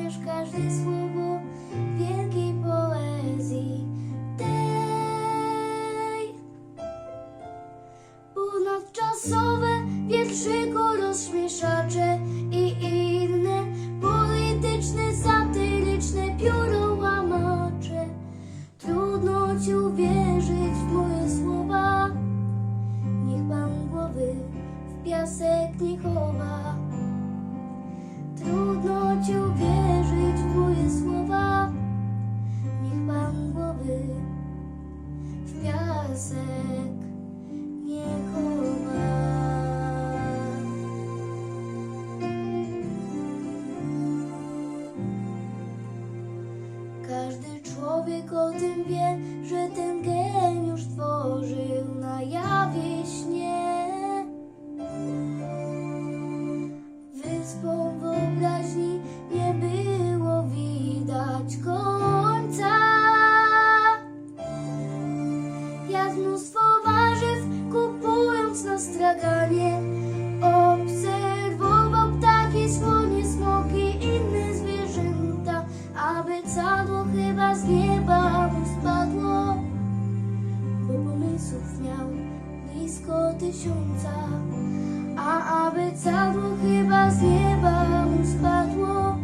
pochłaniasz każde słowo wielkiej poezji tej. Ponadczasowe wierszyku rozśmieszacze i inne polityczne, satyryczne piórołamacze. Trudno ci uwierzyć w moje słowa. Niech pan głowy w piasek nie chowa. Każdy człowiek o tym wie, że ten geniusz tworzył pomysłów miał blisko tysiąca A aby cadło chyba z nieba mu spadło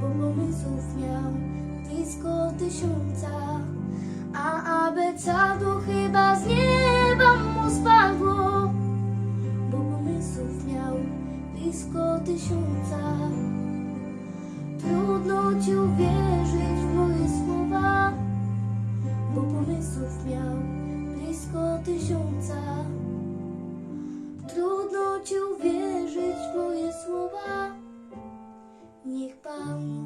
Bo pomysłów miał blisko tysiąca a aby cadło chyba z nieba mu spadło, bo pomysłów miał blisko tysiąca. Trudno ci uwierzyć w moje słowa, bo pomysłów miał blisko tysiąca. Trudno ci uwierzyć w moje słowa. Niech Pan